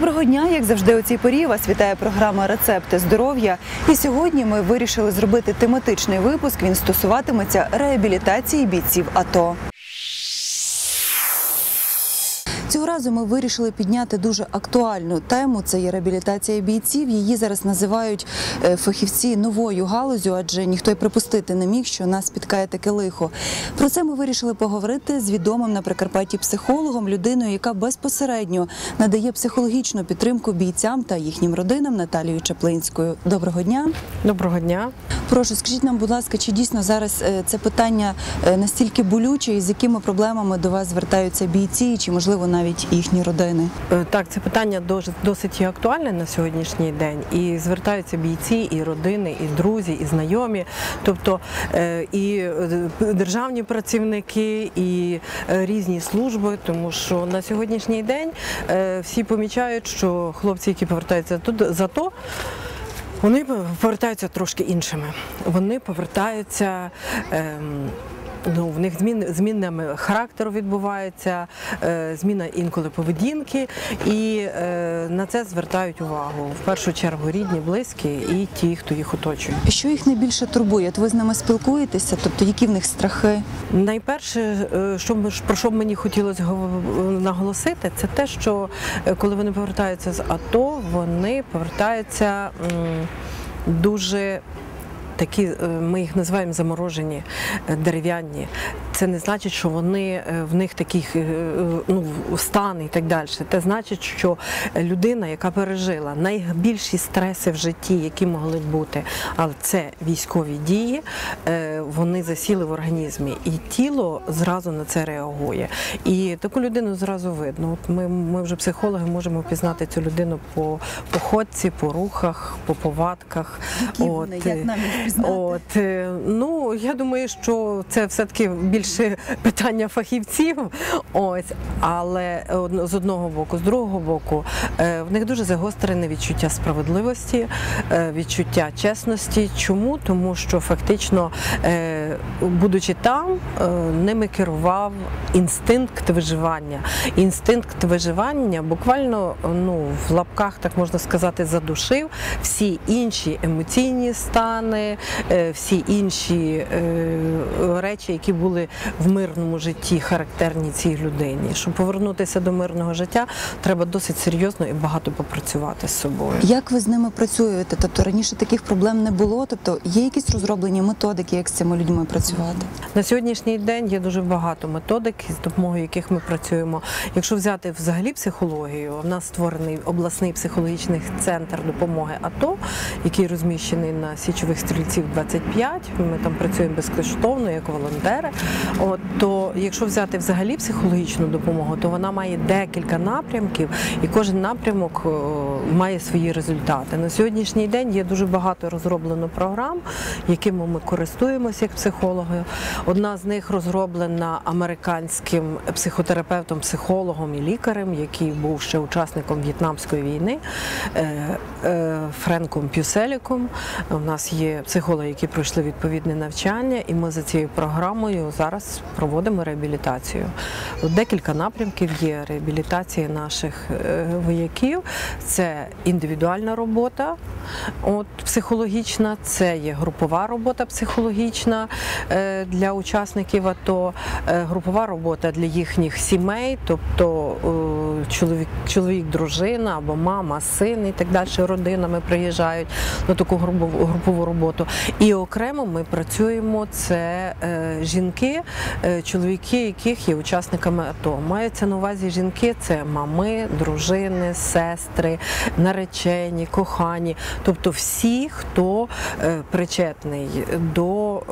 Доброго дня, як завжди, у цій порі вас вітає програма Рецепти здоров'я. І сьогодні ми вирішили зробити тематичний випуск. Він стосуватиметься реабілітації бійців АТО. Разу ми вирішили підняти дуже актуальну тему. Це є реабілітація бійців. Її зараз називають е, фахівці новою галузю, адже ніхто й припустити не міг, що нас спіткає таке лихо. Про це ми вирішили поговорити з відомим на Прикарпатті психологом, людиною, яка безпосередньо надає психологічну підтримку бійцям та їхнім родинам Наталією Чаплинською. Доброго дня. Доброго дня. Прошу, скажіть нам, будь ласка, чи дійсно зараз е, це питання е, настільки болюче, і з якими проблемами до вас звертаються бійці, чи можливо навіть їхні родини? Е, Так, це питання досить, актуальне на сьогоднішній день. І звертаються бійці, і родини, і друзі, і знайомі, тобто е, і е, державні працівники, і різні служби, тому що на сьогоднішній день всі помічають, що хлопці, які повертаються тут за то. Вони повертаються трошки іншими. Вони повертаються. Ем, Ну, в них змін змінами характеру відбувається, е, зміна інколи поведінки, і е, на це звертають увагу в першу чергу рідні, близькі і ті, хто їх оточує. Що їх найбільше турбує? От ви з ними спілкуєтеся? Тобто, які в них страхи? Найперше, е, що ми- про що б мені хотілося наголосити, це те, що коли вони повертаються з АТО, вони повертаються дуже. Такі е, ми їх називаємо заморожені е, дерев'яні. Це не значить, що вони е, в них таких ну, стан і так далі. Це значить, що людина, яка пережила найбільші стреси в житті, які могли бути, але це військові дії, вони засіли в організмі, і тіло зразу на це реагує. І таку людину зразу видно. От ми, ми вже психологи можемо пізнати цю людину по походці, по рухах, по повадках. Які вони? Як нам їх пізнати? От е, ну я думаю, що це все-таки більше питання фахівців. Ось, але з одного боку, з другого боку, е, в них дуже загострене відчуття справедливості, е, відчуття чесності. Чому? Тому що фактично, будучи там, е, ними керував інстинкт виживання. Інстинкт виживання буквально ну в лапках, так можна сказати, задушив всі інші емоційні стани, е, всі інші е, речі, які були в мирному житті характерні цій людині. Щоб повернутися до мирного життя, треба досить серйозно і багато попрацювати з собою. Як ви з ними працюєте? Тобто раніше таких проблем не було. Тобто є якісь розроблені методики, як з цими людьми працювати? На сьогоднішній день є дуже багато методик, з допомогою яких ми працюємо. Якщо взяти взагалі психологію, в нас створений обласний психологічний центр допомоги АТО, який розміщений на січових стрільців 25. Ми там працюємо безкоштовно як волонтери. От то, якщо взяти взагалі психологічну допомогу, то вона має декілька напрямків, і кожен напрямок має свої результати. На сьогоднішній день є дуже багато розроблено програм, якими ми користуємося як психологи. Одна з них розроблена американським психотерапевтом, психологом і лікарем, який був ще учасником В'єтнамської війни е, е, Френком Пюселіком. У нас є психологи, які пройшли відповідне навчання, і ми за цією програмою зараз проводимо реабілітацію. Декілька напрямків є реабілітації наших е, вояків. Це індивідуальна робота, от психологічна, це є групова робота психологічна для учасників АТО, е, групова робота для їхніх сімей, тобто е, чоловік, чоловік, дружина або мама, син і так далі родинами приїжджають на таку групову, роботу. І окремо ми працюємо це е, жінки, е, чоловіки, яких є учасниками АТО. Мається на увазі жінки це мами, дружини, сестри, наречені, кохані, тобто всі, хто е, причетний до е,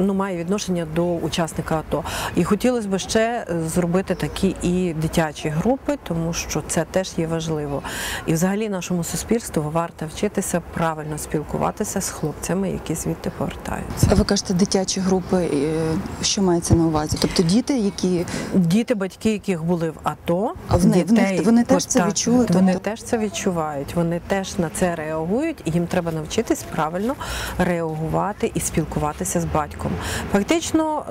ну має відношення до учасника АТО. І хотілося б ще зробити такі і дитячі групи, тому що це теж є важливо. І взагалі нашому суспільству варто вчитися правильно спілкуватися з хлопцями, які звідти повертаються. Ви кажете, дитячі групи, е, що мається на увазі? Тобто діти, які Діти, батьки, яких були в АТО, А вони- вони- вони теж це так, відчули, Вони тобто- теж це відчувають. Вони теж на це реагують, і їм треба навчитись правильно реагувати і спілкуватися з батьком. Фактично,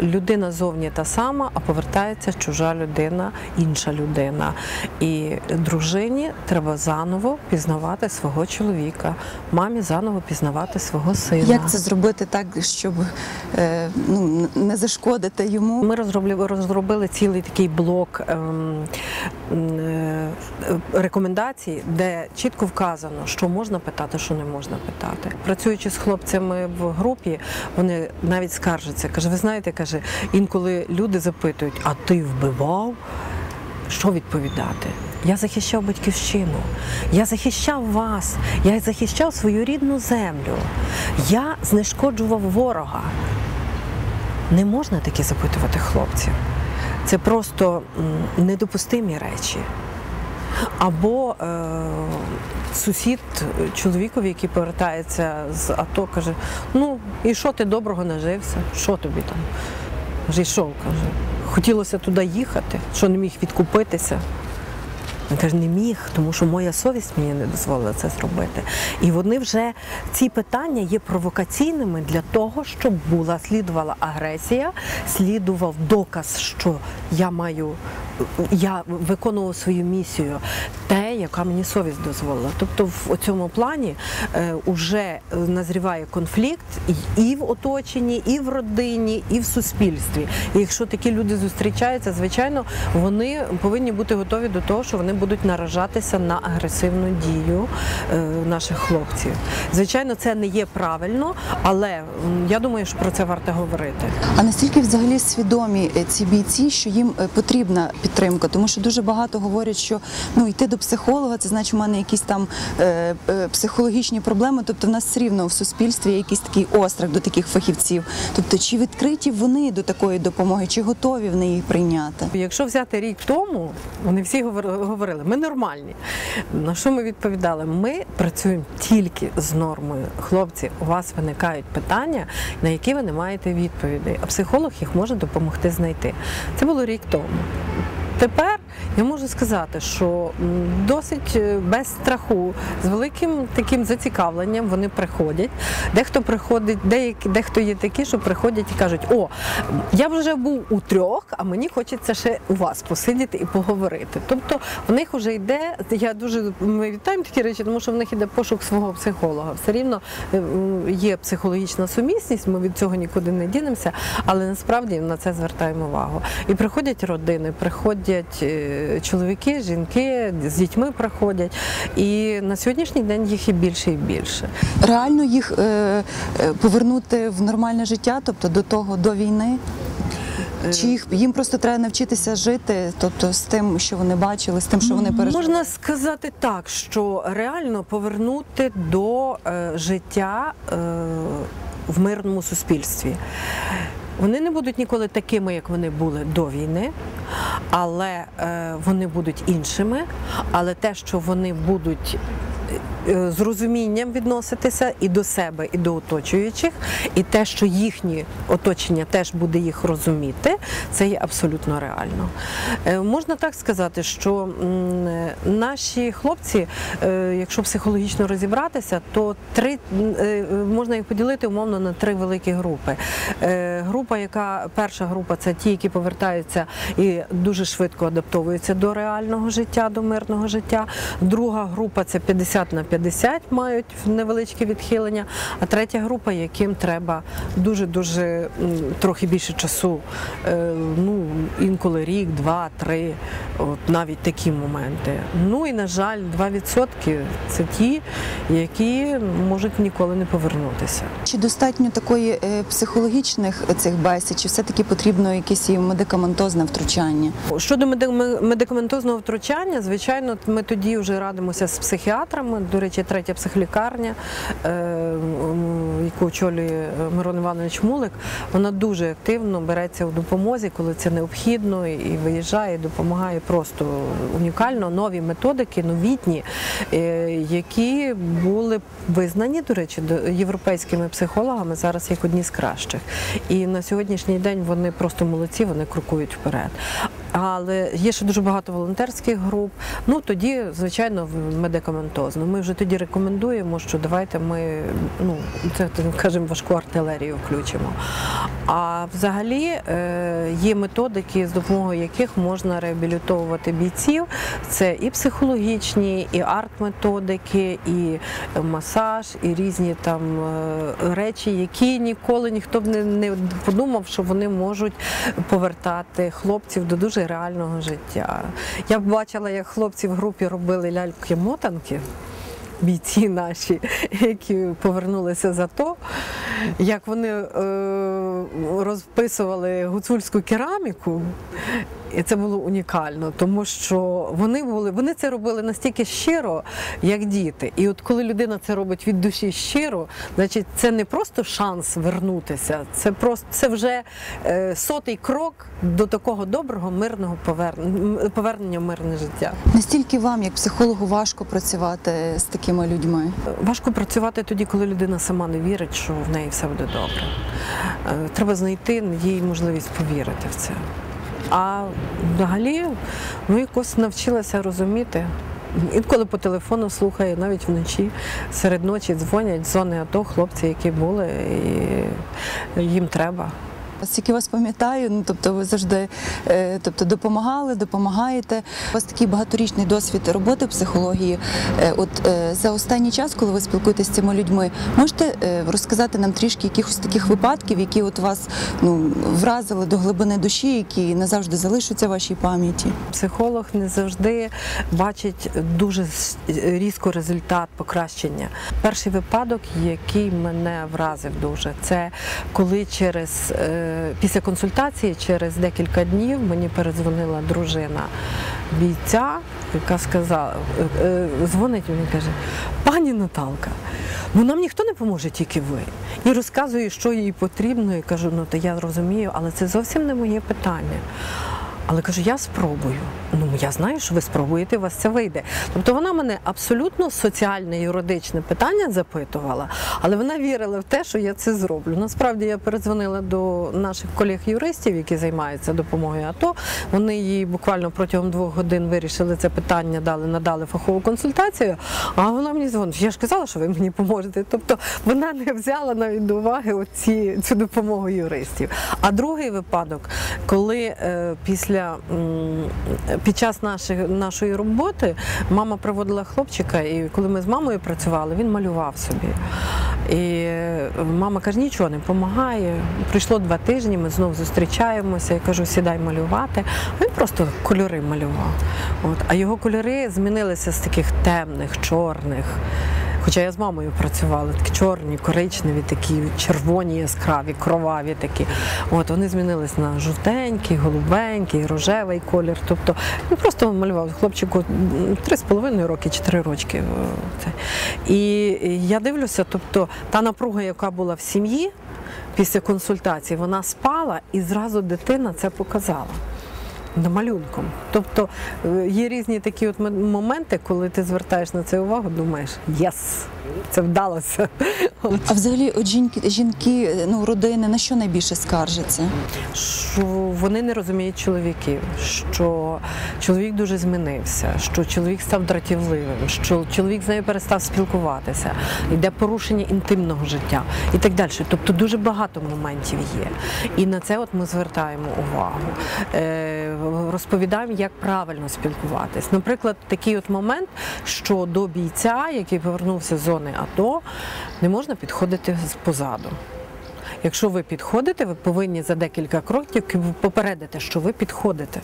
е, людина зовні та сама, а повертається чужа людина, інша людина. І дружині треба заново пізнавати свого чоловіка, мамі заново пізнавати свого сина. Як це зробити так, щоб е, ну, не зашкодити йому? Ми розробили, розробили цілий такий блок ем, рекомендацій, де чітко вказано, що можна питати, що не можна питати. Працюючи з хлопцями в групі, вони навіть скаржаться. Каже, ви знаєте, каже, інколи люди запитують, а ти вбивав? Що відповідати? Я захищав батьківщину, я захищав вас, я захищав свою рідну землю, я знешкоджував ворога. Не можна таке запитувати хлопців. Це просто недопустимі речі. Або е, сусід чоловікові, який повертається з АТО, каже: ну і що ти доброго нажився? Що тобі там? Каже, йшов, каже. Хотілося туди їхати, що не міг відкупитися. Він каже, не міг, тому що моя совість мені не дозволила це зробити. І вони вже ці питання є провокаційними для того, щоб була слідувала агресія, слідував доказ, що я маю, я виконував свою місію, те, яка мені совість дозволила. Тобто в цьому плані е, вже назріває конфлікт і- в оточенні, і в родині, і в суспільстві. І якщо такі люди зустрічаються, звичайно, вони повинні бути готові до того, що вони будуть наражатися на агресивну дію е, наших хлопців. Звичайно, це не є правильно, але я думаю, що про це варто говорити. А наскільки взагалі свідомі е, ці бійці, що їм е, потрібна підтримка? Тому що дуже багато говорять, що ну йти до психолога, це значить, у мене якісь там е, е, психологічні проблеми. Тобто, в нас все рівно в суспільстві є якийсь такий острах до таких фахівців. Тобто, чи відкриті вони до такої допомоги, чи готові вони її прийняти? Якщо взяти рік тому, вони всі говорили, ми нормальні. На що ми відповідали? Ми працюємо тільки з нормою. Хлопці, у вас виникають питання, на які ви не маєте відповідей, а психолог їх може допомогти знайти. Це було рік тому. Тепер я можу сказати, що досить е, без страху, з великим таким зацікавленням вони приходять. Дехто приходить, деякі, дехто є такі, що приходять і кажуть: О, я вже був у трьох, а мені хочеться ще у вас посидіти і поговорити. Тобто в них вже йде. Я дуже ми вітаємо такі речі, тому що в них іде пошук свого психолога. Все рівно е, є психологічна сумісність, ми від цього нікуди не дінемося, але насправді на це звертаємо увагу. І приходять родини, приходять е, чоловіки, жінки з дітьми приходять. І на сьогоднішній день їх і більше і більше. Реально їх е, е, повернути в нормальне життя, тобто до того до війни. Чи їх їм просто треба навчитися жити, тобто з тим, що вони бачили, з тим, що вони пережили? Можна сказати так, що реально повернути до е, життя е, в мирному суспільстві. Вони не будуть ніколи такими, як вони були до війни, але е, вони будуть іншими. Але те, що вони будуть з розумінням відноситися і до себе, і до оточуючих, і те, що їхнє оточення теж буде їх розуміти, це є абсолютно реально. Е, Можна так сказати, що е, наші хлопці, е, якщо психологічно розібратися, то три е, можна їх поділити умовно на три великі групи. Е, Група, яка перша група, це ті, які повертаються і дуже швидко адаптовуються до реального життя, до мирного життя. Друга група це 50 на 50, мають невеличке відхилення. А третя група, яким треба дуже дуже трохи більше часу. Е, Ну інколи рік, два, три, от навіть такі моменти. Ну і на жаль, 2% це ті, які можуть ніколи не повернутися. Чи достатньо такої е, психологічних цих бесід, чи все-таки потрібно якесь і медикаментозне втручання? Щодо медикаментозного втручання, звичайно, ми тоді вже радимося з психіатрами. До речі, третя психлікарня, е, яку очолює Мирон Іванович Мулик, вона дуже активно береться у допомозі, коли це необхідно, і виїжджає, і допомагає просто унікально нові методики, новітні, е, які були визнані, до речі, європейськими психологами зараз як одні з кращих. І на сьогоднішній день вони просто молодці, вони крокують вперед. Але є ще дуже багато волонтерських груп. Ну тоді, звичайно, медикаментозно. Ми вже тоді рекомендуємо, що давайте ми ну це кажемо важку артилерію включимо. А взагалі е, є методики, з допомогою яких можна реабілітовувати бійців. Це і психологічні, і арт-методики, і масаж, і різні там е, речі, які ніколи ніхто б не, не подумав, що вони можуть повертати хлопців до дуже реального життя. Я б бачила, як хлопці в групі робили ляльки-мотанки. Бійці наші, які повернулися за то, як вони е, розписували гуцульську кераміку, і це було унікально, тому що вони були, вони це робили настільки щиро, як діти. І от коли людина це робить від душі щиро, значить це не просто шанс вернутися, це просто це вже е, сотий крок до такого доброго мирного повернення, повернення в мирне життя. Настільки вам, як психологу, важко працювати з такими людьми? Важко працювати тоді, коли людина сама не вірить, що в неї все буде добре. Е, Треба знайти їй можливість повірити в це. А взагалі, ну якось навчилася розуміти. Інколи по телефону слухаю, навіть вночі, серед ночі дзвонять зони АТО хлопці, які були, і їм треба. Скільки вас пам'ятаю, ну тобто ви завжди е, тобто, допомагали, допомагаєте. У вас такий багаторічний досвід роботи в психології. Е, От е, за останній час, коли ви спілкуєтеся з цими людьми, можете розказати нам трішки якихось таких випадків, які от вас ну вразили до глибини душі, які назавжди залишаться в вашій пам'яті? Психолог не завжди бачить дуже різко результат покращення. Перший випадок, який мене вразив дуже, це коли через після консультації, через декілька днів мені передзвонила дружина бійця, яка сказала, е, е, дзвонить мені каже: пані Наталка. Ну нам ніхто не поможе, тільки ви. І розказує, що їй потрібно. І кажу, ну то я розумію, але це зовсім не моє питання. Але кажу, я спробую. Ну я знаю, що ви спробуєте, у вас це вийде. Тобто вона мене абсолютно соціальне юридичне питання запитувала, але вона вірила в те, що я це зроблю. Насправді я передзвонила до наших колег-юристів, які займаються допомогою АТО. Вони їй буквально протягом двох годин вирішили це питання, дали, надали фахову консультацію. А вона мені дзвонить. Я ж казала, що ви мені поможете. Тобто вона не взяла навіть до уваги оці, цю допомогу юристів. А другий випадок, коли е, після м, під час нашої, нашої роботи мама приводила хлопчика, і коли ми з мамою працювали, він малював собі. І мама каже, нічого не допомагає. Пройшло два тижні, ми знову зустрічаємося. Я кажу, сідай малювати. Він просто кольори малював. От. А його кольори змінилися з таких темних, чорних. Хоча я з мамою працювала, такі чорні, коричневі, такі червоні, яскраві, кроваві такі. От вони змінились на жовтенький, голубенький, рожевий колір. Тобто він просто малював хлопчику м, три з половиною роки, чотири рочки. е. І я дивлюся, тобто та напруга, яка була в сім'ї після консультації, вона спала і зразу дитина це показала. На малюнком. Тобто е, є різні такі от моменти, коли ти звертаєш на це увагу, думаєш, єс, це вдалося. А взагалі, от жінки, жінки, ну родини на що найбільше скаржаться? Що вони не розуміють чоловіків, що чоловік дуже змінився, що чоловік став дратівливим, що чоловік з нею перестав спілкуватися, йде порушення інтимного життя і так далі. Тобто дуже багато моментів є. І на це от ми звертаємо увагу. Е, Розповідаємо, як правильно спілкуватись. Наприклад, такий от момент, що до бійця, який повернувся з зони АТО, не можна підходити позаду. Якщо ви підходите, ви повинні за декілька кроків попередити, що ви підходите.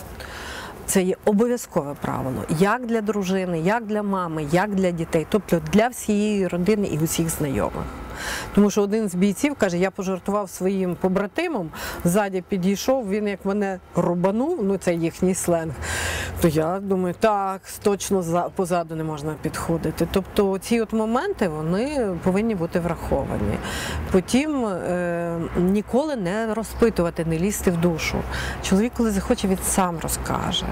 Це є обов'язкове правило як для дружини, як для мами, як для дітей, тобто для всієї родини і усіх знайомих. Тому що один з бійців каже, я пожартував своїм побратимом, ззаді підійшов, він як мене рубанув, ну це їхній сленг. То я думаю, так, точно позаду не можна підходити. Тобто ці от моменти вони повинні бути враховані. Потім е, ніколи не розпитувати, не лізти в душу. Чоловік, коли захоче, він сам розкаже.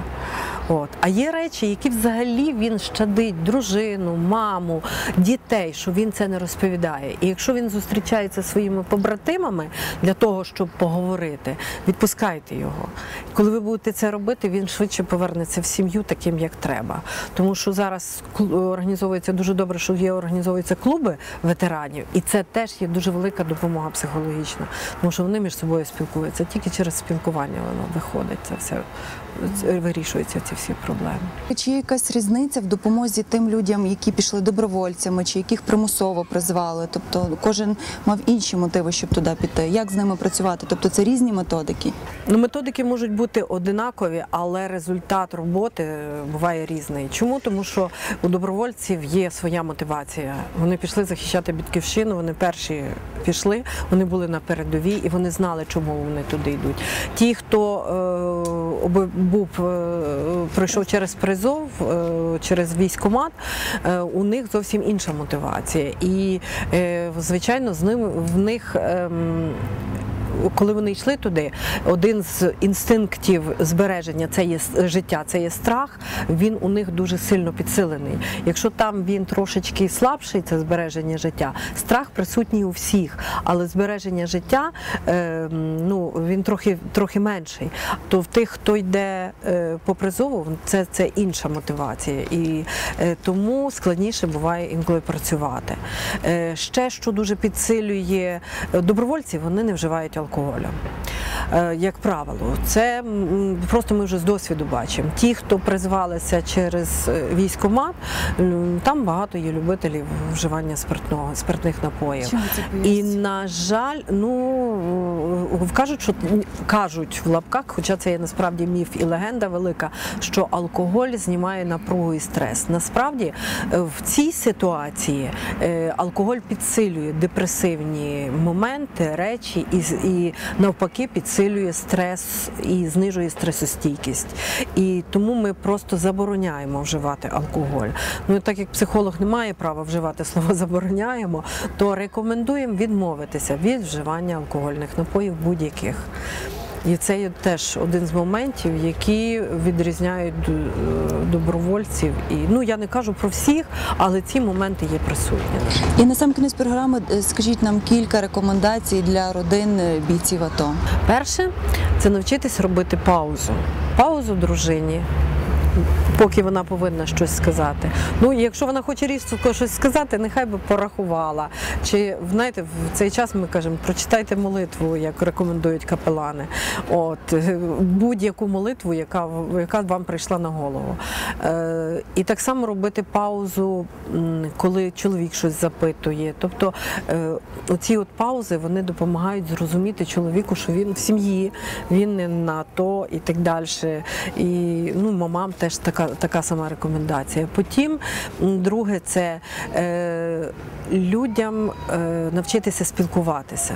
От. А є речі, які взагалі він щадить дружину, маму, дітей, що він це не розповідає. І якщо він зустрічається своїми побратимами для того, щоб поговорити, відпускайте його. Коли ви будете це робити, він швидше повернеться в сім'ю таким, як треба. Тому що зараз організовується дуже добре, що є організовуються клуби ветеранів, і це теж є дуже велика допомога психологічна, тому що вони між собою спілкуються. Тільки через спілкування воно виходить. Це все вирішуються ці всі проблеми. Чи є якась різниця в допомозі тим людям, які пішли добровольцями, чи яких примусово призвали? Тобто кожен мав інші мотиви, щоб туди піти. Як з ними працювати? Тобто це різні методики. Ну, методики можуть бути одинакові, але результат роботи е, буває різний. Чому? Тому що у добровольців є своя мотивація. Вони пішли захищати батьківщину, вони перші пішли, вони були на передовій і вони знали, чому вони туди йдуть. Ті, хто е, був е, пройшов через призов, е, через військомат, е, у них зовсім інша мотивація. І звичайно, з ними в них. Ем, коли вони йшли туди, один з інстинктів збереження це є життя, це є страх. Він у них дуже сильно підсилений. Якщо там він трошечки слабший, це збереження життя, страх присутній у всіх, але збереження життя е, ну він трохи трохи менший. То в тих, хто йде е, по призову, це, це інша мотивація, і е, тому складніше буває інколи працювати. Е, ще що дуже підсилює добровольці, вони не вживають алкоголю. Е, Як правило, це просто ми вже з досвіду бачимо. Ті, хто призвалися через е, військомат, там багато є любителів вживання спиртного, спиртних напоїв. Чому це І на жаль, ну е, кажуть, що кажуть в лапках, хоча це є насправді міф і легенда велика, що алкоголь знімає напругу і стрес. Насправді е, в цій ситуації алкоголь підсилює депресивні моменти, речі, і, і навпаки підсилює стрес і знижує стресостійкість. І тому ми просто забороняємо вживати алкоголь. Ну так як психолог не має права вживати слово забороняємо, то рекомендуємо відмовитися від вживання алкогольних напоїв будь-яких. І це є теж один з моментів, які відрізняють е, добровольців. І ну я не кажу про всіх, але ці моменти є присутні. І на сам кінець програми е, скажіть нам кілька рекомендацій для родин е, бійців АТО. Перше це навчитись робити паузу. Паузу дружині. Поки вона повинна щось сказати. Ну, якщо вона хоче різко щось сказати, нехай би порахувала. Чи знаєте, в цей час ми кажемо, прочитайте молитву, як рекомендують капелани. От будь-яку молитву, яка яка вам прийшла на голову. Е, і так само робити паузу, коли чоловік щось запитує. Тобто е, оці от паузи вони допомагають зрозуміти чоловіку, що він в сім'ї, він не на то і так далі. І ну, мамам теж така, така сама рекомендація. Потім, друге, це е, людям е, навчитися спілкуватися.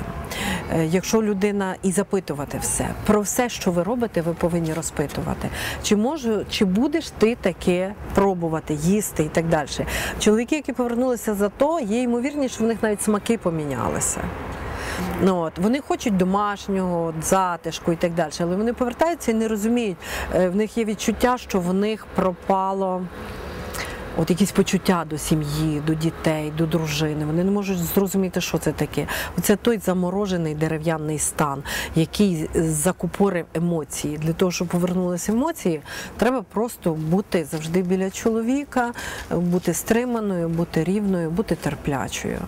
Е, Якщо людина і запитувати все про все, що ви робите, ви повинні розпитувати. Чи може, чи будеш ти таке пробувати, їсти і так далі. Чоловіки, які повернулися за то, є ймовірність, що в них навіть смаки помінялися. Ну, от, вони хочуть домашнього, затишку і так далі, але вони повертаються і не розуміють. Е, В них є відчуття, що в них пропало. От якісь почуття до сім'ї, до дітей, до дружини. Вони не можуть зрозуміти, що це таке. Це той заморожений дерев'яний стан, який закупорив емоції. Для того, щоб повернулися емоції, треба просто бути завжди біля чоловіка, бути стриманою, бути рівною, бути терплячою.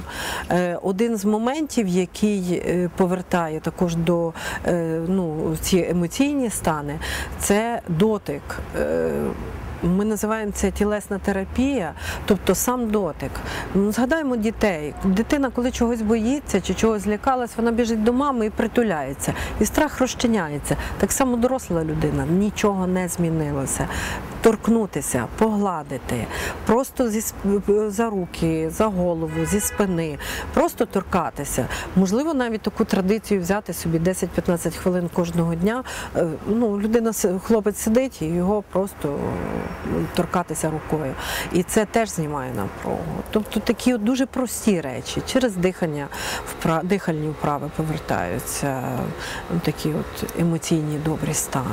Е, Один з моментів, який е, повертає також до е, ну, ці емоційні стани, це дотик. Ми називаємо це тілесна терапія, тобто сам дотик. Ну, Згадаємо дітей. Дитина, коли чогось боїться чи чогось злякалась, вона біжить до мами і притуляється. І страх розчиняється. Так само доросла людина, нічого не змінилося. Торкнутися, погладити, просто зі за руки, за голову, зі спини, просто торкатися. Можливо, навіть таку традицію взяти собі 10-15 хвилин кожного дня. Е, Ну, людина, хлопець сидить і його просто торкатися рукою. І це теж знімає напругу. Тобто такі от дуже прості речі. Через дихання, впра- дихальні вправи повертаються такі от емоційні добрі стани.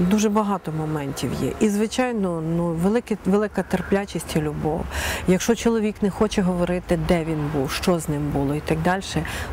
Дуже багато моментів є. І, звичайно, ну, велике, велика терплячість і любов. Якщо чоловік не хоче говорити, де він був, що з ним було і так далі,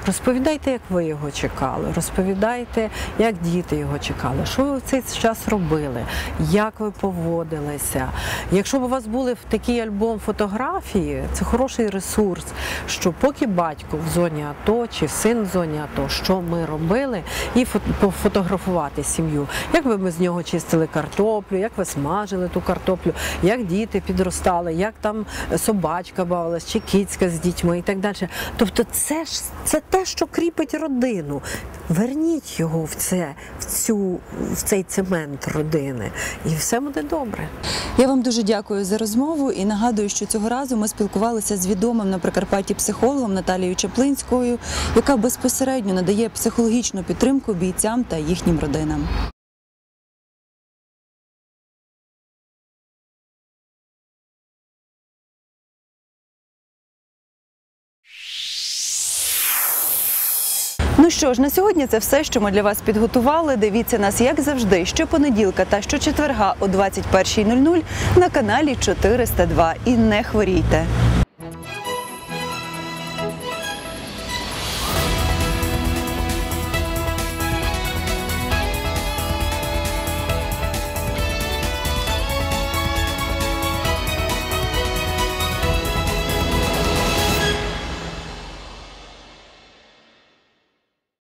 розповідайте, як ви його чекали, розповідайте, як діти його чекали, що ви в цей час робили, як ви поводилися. Якщо б у вас були в такий альбом фотографії, це хороший ресурс, що поки батько в зоні АТО чи син в зоні АТО, що ми робили, і фо- пофотографувати сім'ю. Як би ми з нього чистили картоплю, як ви смажили ту картоплю, як діти підростали, як там собачка бавилась, чи кіцька з дітьми і так далі. Тобто, це ж це те, що кріпить родину. Верніть його в це, в цю в цей цемент родини, і все буде добре. Я вам дуже дякую за розмову і нагадую, що цього разу ми спілкувалися з відомим на Прикарпатті психологом Наталією Чаплинською, яка безпосередньо надає психологічну підтримку бійцям та їхнім родинам. Ну що ж, на сьогодні це все, що ми для вас підготували. Дивіться нас, як завжди, щопонеділка та щочетверга о 21.00 на каналі 402. І не хворійте.